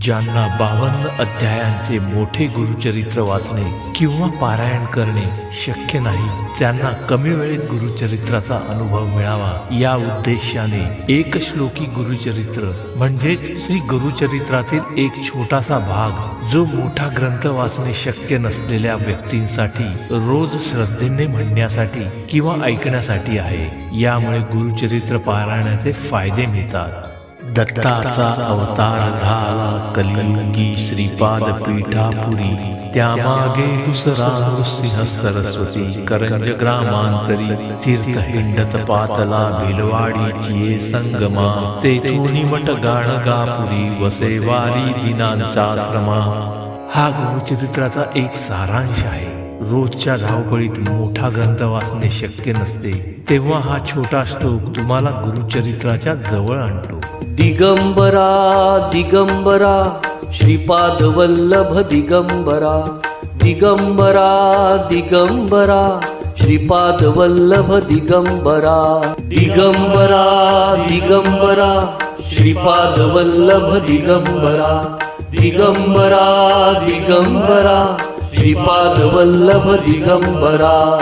ज्यांना बावन्न अध्यायांचे मोठे गुरुचरित्र वाचणे किंवा पारायण करणे शक्य नाही त्यांना कमी वेळेत गुरुचरित्राचा अनुभव मिळावा. या उद्देशाने एक श्लोकी गुरुचरित्र म्हणजेच श्री गुरुचरित्रातील एक छोटासा भाग जो मोठा ग्रंथ वाचणे शक्य नसलेल्या व्यक्तींसाठी रोज श्रद्धेने म्हणण्यासाठी किंवा ऐकण्यासाठी आहे. यामुळे गुरुचरित्र पारायणाचे फायदे मिळतात. दत्ताचा अवतार झाला कलिंगी श्रीपाद पीठापुरी त्यामागे दुसरा नृसिंह सरस्वती करंज ग्रामांतरी तीर्थ हिंडत पातला भिलवाडीची संगमा. तेथुनी मठ गाणगापुरी वसेवारी दिनांचा श्रमा हा गुरुचरित्राचा एक सारांश आहे. रोजच्या धावपळीत मोठा ग्रंथ वाचणे शक्य नसते. तेव्हा हा छोटा श्लोक तुम्हाला गुरुचरित्राच्या जवळ आणतो. दिगंबरा दिगंबरा श्रीपाद वल्लभ दिगंबरा. दिगंबरा दिगंबरा श्रीपाद वल्लभ दिगंबरा. दिगंबरा दिगंबरा श्रीपाद वल्लभ दिगंबरा. दिगंबरा दिगंबरा श्रीपाद वल्लभ दिगंबरा।